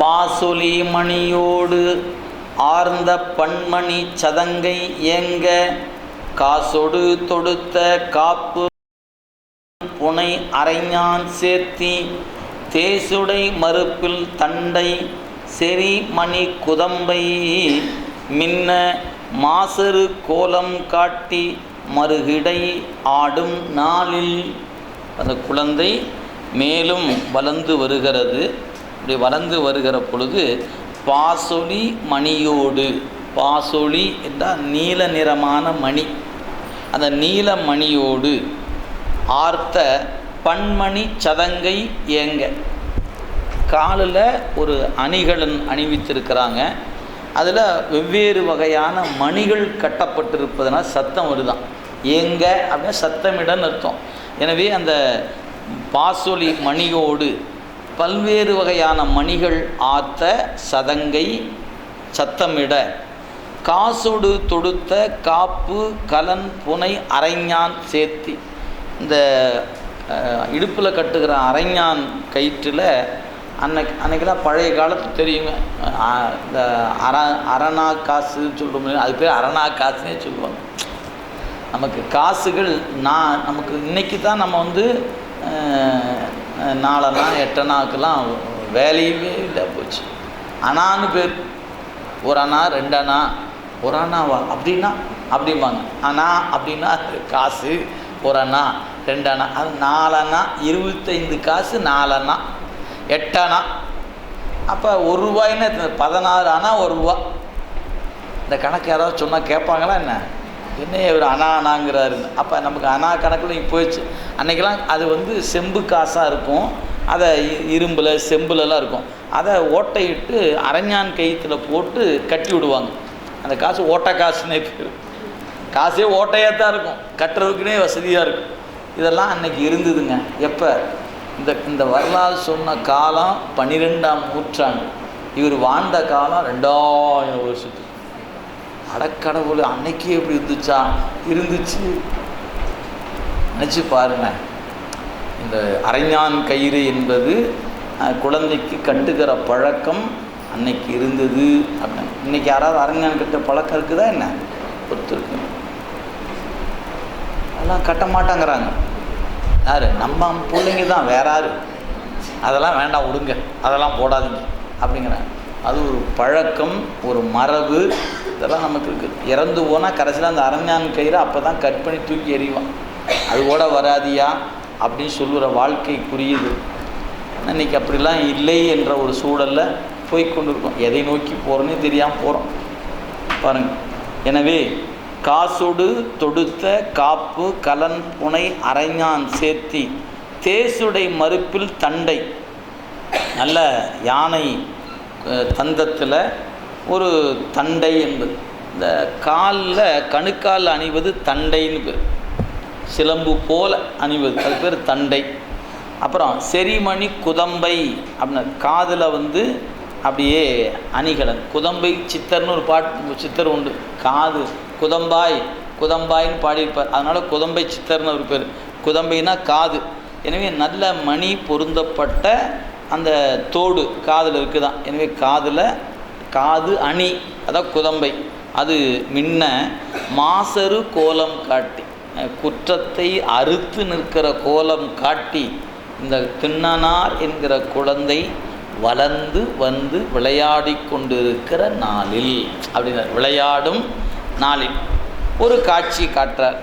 பாசொலி மணியோடு ஆர்ந்த பண்மணி சதங்கை ஏங்க காசொடு தொடுத்த காப்பு புனை அரைஞான் சேர்த்தி தேசுடை மறுப்பில் தண்டை செறி மணி குதம்பை மின்ன மாசரு கோலம் காட்டி மறுகிடை ஆடும் நாளில். அந்த குழந்தை மேலும் வளர்ந்து வருகிறது. இப்படி வளர்ந்து வருகிற பொழுது பாசொலி மணியோடு. பாசொலி என்றால் நீல நிறமான மணி. அந்த நீல மணியோடு ஆர்த்த பன்மணி சதங்கை ஏங்க காலில் ஒரு அணிகலன் அணிவித்திருக்கிறாங்க. அதில் வெவ்வேறு வகையான மணிகள் கட்டப்பட்டிருப்பதனால் சத்தம் வருதான். ஏங்க அப்படின்னா சத்தமிடன்னு அர்த்தம். எனவே அந்த பாசொலி மணியோடு பல்வேறு வகையான மணிகள் ஆத்த சதங்கை சத்தமிட. காசோடு தொடுத்த காப்பு கலன் புனை அரைஞான் சேர்த்தி. இந்த இடுப்பில் கட்டுகிற அரைஞான் கயிற்றில் அன்னைக்கு அன்னைக்கெல்லாம் பழைய காலத்து தெரியுங்க. இந்த அர அரணா காசு சொல்கிறோம் அது பேர் அரணா காசுனே சொல்லுவாங்க. நமக்கு காசுகள் நான் நமக்கு இன்றைக்கி தான் நம்ம வந்து அஹ், அஹ், எட்டனாக்கெல்லாம் வேலையுமே இல்லை போச்சு. அணான்னு பேர் ஒரு அணா ரெண்டு அணா ஒரு அண்ணாவா? அப்படின்னா அப்படிம்பாங்க. அண்ணா அப்படின்னா காசு ஒரு அண்ணா ரெண்டு அண்ணா. அது நாலண்ணா இருபத்தைந்து காசு நாலண்ணா எட்டணா அப்போ ஒரு ரூபாய்ன்னு பதினாறு அணா ஒரு ரூபா. இந்த கணக்கு யாராவது சொன்னால் கேட்பாங்களா என்ன? என்ன இவர் அணா அணாங்கிறாரு அப்போ நமக்கு அணா கணக்கில் போயிடுச்சு. அன்றைக்கெல்லாம் அது வந்து செம்பு காசாக இருக்கும். அதை இரும்பில் செம்புலலாம் இருக்கும். அதை ஓட்டையிட்டு அரைஞான் கயிற்றுல போட்டு கட்டி விடுவாங்க. அந்த காசு ஓட்டை காசுன்னே பேர். காசே ஓட்டையாக தான் இருக்கும். கட்டுறதுக்குனே வசதியாக இருக்கும். இதெல்லாம் அன்னைக்கு இருந்ததுங்க. எப்போ? இந்த இந்த வரலாறு சொன்ன காலம் பன்னிரெண்டாம் நூற்றாண்டு. இவர் வாழ்ந்த காலம் ரெண்டாயிரம் வருஷத்துக்கு. அடக்கடவுள் அன்னைக்கே எப்படி இருந்துச்சா? இருந்துச்சு. நினச்சி பாருங்க. இந்த அரைஞான் கயிறு என்பது குழந்தைக்கு கண்டுக்கிற பழக்கம் அன்னைக்கு இருந்தது அப்படின்னு. இன்னைக்கு யாராவது அரைஞான் கட்ட பழக்கம் இருக்குதா என்ன? ஒருத்தருக்கு. அதெல்லாம் கட்ட மாட்டாங்கிறாங்க. யார்? நம்ம பிள்ளைங்க தான் வேற யார்? அதெல்லாம் வேண்டாம் விடுங்க. அதெல்லாம் போடாதீங்க. அப்படிங்கிறாங்க. அது ஒரு பழக்கம் ஒரு மரபு இதெல்லாம் நமக்கு இருக்குது இறந்து போனால் கடைசியில் அந்த அரண்யான் கயிறு அப்போ தான் கட் பண்ணி தூக்கி எறிவான். அது கூட வராதியா? அப்படின்னு சொல்லுகிற வாழ்க்கைக்குரியது இன்னைக்கு அப்படிலாம் இல்லை என்ற ஒரு சூழலில் போய் கொண்டிருக்கோம். எதை நோக்கி போகிறோன்னே தெரியாமல் போகிறோம் பாருங்கள் எனவே காசொடு தொடுத்த காப்பு கலன் புனை அரைஞான் சேர்த்தி தேசுடை மறுப்பில் தண்டை. நல்ல யானை தந்தத்தில் ஒரு தண்டை என்பது. இந்த காலில் கணுக்கால் அணிவது தண்டைன்னு பேர். சிலம்பு போல அணிவது அது பேர் தண்டை. அப்புறம் செரிமணி குதம்பை அப்படின்னு காதில் வந்து அப்படியே அணிகலன். குதம்பை சித்தர்னு ஒரு பாட்டு சித்தர் உண்டு. காது குதம்பாய் குதம்பாய்ன்னு பாடியிருப்பார். அதனால் குதம்பை சித்தர்னு ஒரு பேர். குதம்பைனா காது. எனவே நல்ல மணி பொருந்தப்பட்ட அந்த தோடு காதில் இருக்குது? தான் எனவே காதில் காது அணி அதான் குதம்பை. அது மின்ன மாசரு கோலம் காட்டி குற்றத்தை அறுத்து நிற்கிற கோலம் காட்டி இந்த திண்ணனார் என்கிற குழந்தை வளர்ந்து வந்து விளையாடி கொண்டிருக்கிற நாளில் அப்படின்னா விளையாடும் நாளில். ஒரு காட்சி காட்டுறார்.